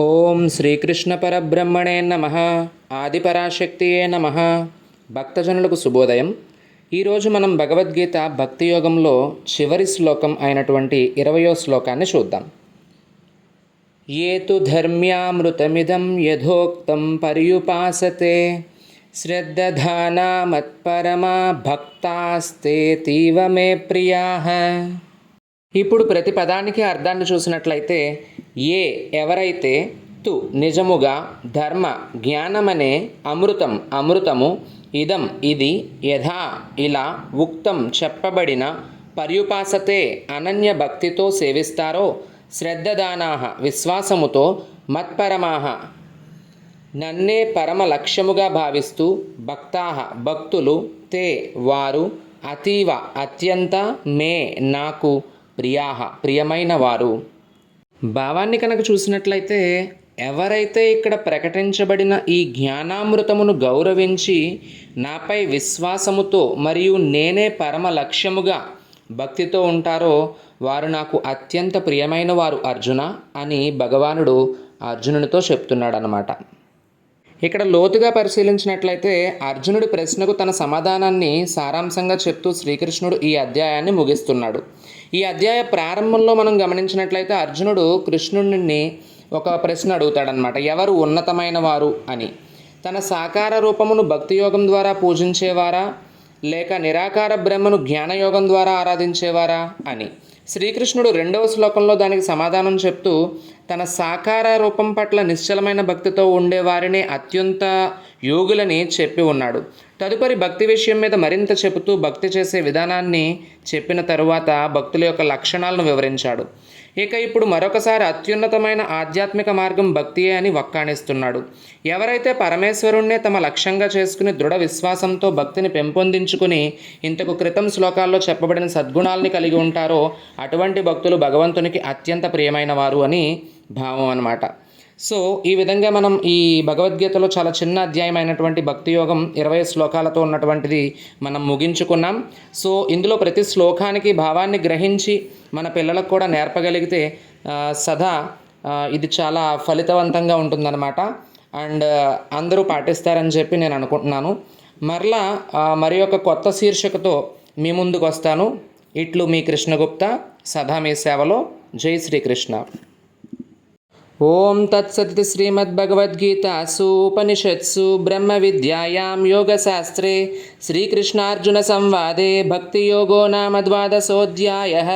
ఓం శ్రీకృష్ణ పరబ్రహ్మణే నమ ఆదిపరాశక్తియే నమ. భక్తజనులకు శుభోదయం. ఈరోజు మనం భగవద్గీత భక్తి యోగంలో చివరి శ్లోకం అయినటువంటి ఇరవయో శ్లోకాన్ని చూద్దాం. ఏతు ధర్మ్యామృతమిదం యథోక్తం పర్యుపాసతే శ్రద్ధానామత్పరమా భక్తాస్తే తీవమే ప్రియా. ఇప్పుడు ప్రతి పదానికి అర్థాన్ని చూసినట్లయితే ఏ ఎవరైతే తు నిజముగా ధర్మ జ్ఞానమనే అమృతం అమృతము ఇదం ఇది యథా ఇలా ఉక్తం చెప్పబడిన పర్యుపాసతే అనన్య భక్తితో సేవిస్తారో శ్రద్ధదానాహ విశ్వాసముతో మత్పరమాహ నన్నే పరమ లక్ష్యముగా భావిస్తూ భక్తాహ భక్తులు తే వారు అతీవ అత్యంత మే నాకు ప్రియాహ ప్రియమైన వారు భావాన్ని కనుక చూసినట్లయితే ఎవరైతే ఇక్కడ ప్రకటించబడిన ఈ జ్ఞానామృతమును గౌరవించి నాపై విశ్వాసముతో మరియు నేనే పరమ లక్ష్యముగా భక్తితో ఉంటారో వారు నాకు అత్యంత ప్రియమైన వారు అర్జున అని భగవానుడు అర్జునునితో చెప్తున్నాడనమాట ఇక్కడ లోతుగా పరిశీలించినట్లయితే అర్జునుడి ప్రశ్నకు తన సమాధానాన్ని సారాంశంగా చెప్తూ శ్రీకృష్ణుడు ఈ అధ్యాయాన్ని ముగిస్తున్నాడు. ఈ అధ్యాయ ప్రారంభంలో మనం గమనించినట్లయితే అర్జునుడు కృష్ణుడిని ఒక ప్రశ్న అడుగుతాడనమాట ఎవరు ఉన్నతమైన వారు అని. తన సాకార రూపమును భక్తి యోగం ద్వారా పూజించేవారా? లేక నిరాకార బ్రహ్మను జ్ఞానయోగం ద్వారా ఆరాధించేవారా? అని. శ్రీకృష్ణుడు రెండవ శ్లోకంలో దానికి సమాధానం చెప్తూ తన సాకార రూపం పట్ల నిశ్చలమైన భక్తితో ఉండేవారిని అత్యంత యోగులని చెప్పి ఉన్నాడు. తదుపరి భక్తి విషయం మీద మరింత చెబుతూ భక్తి చేసే విధానాన్ని చెప్పిన తరువాత భక్తుల యొక్క లక్షణాలను వివరించాడు. ఇక ఇప్పుడు మరొకసారి అత్యున్నతమైన ఆధ్యాత్మిక మార్గం భక్తియే అని వక్కాణిస్తున్నాడు. ఎవరైతే పరమేశ్వరుణ్ణే తమ లక్ష్యంగా చేసుకుని దృఢ విశ్వాసంతో భక్తిని పెంపొందించుకుని ఇంతకు క్రితం శ్లోకాల్లో చెప్పబడిన సద్గుణాలని కలిగి ఉంటారో అటువంటి భక్తులు భగవంతునికి అత్యంత ప్రియమైన వారు అని భావం అనమాట సో ఈ విధంగా మనం ఈ భగవద్గీతలో చాలా చిన్న అధ్యాయం అయినటువంటి భక్తి యోగం ఇరవై శ్లోకాలతో ఉన్నటువంటిది మనం ముగించుకున్నాం. సో ఇందులో ప్రతి శ్లోకానికి భావాన్ని గ్రహించి మన పిల్లలకు కూడా నేర్పగలిగితే సదా ఇది చాలా ఫలితవంతంగా ఉంటుందన్నమాట. అండ్ అందరూ పాటిస్తారని చెప్పి నేను అనుకుంటున్నాను. మరలా మరి ఒక కొత్త శీర్షికతో మీ ముందుకు వస్తాను ఇట్లు మీ కృష్ణగుప్త సదా మీ సేవలో. జై శ్రీకృష్ణ. ॐ तत्सदि श्रीमद्भगवद्गीतासु उपनिषत्सु ब्रह्मविद्यायां योगशास्त्रे श्रीकृष्णार्जुनसंवादे भक्तियोगो नाम द्वादशोऽध्यायः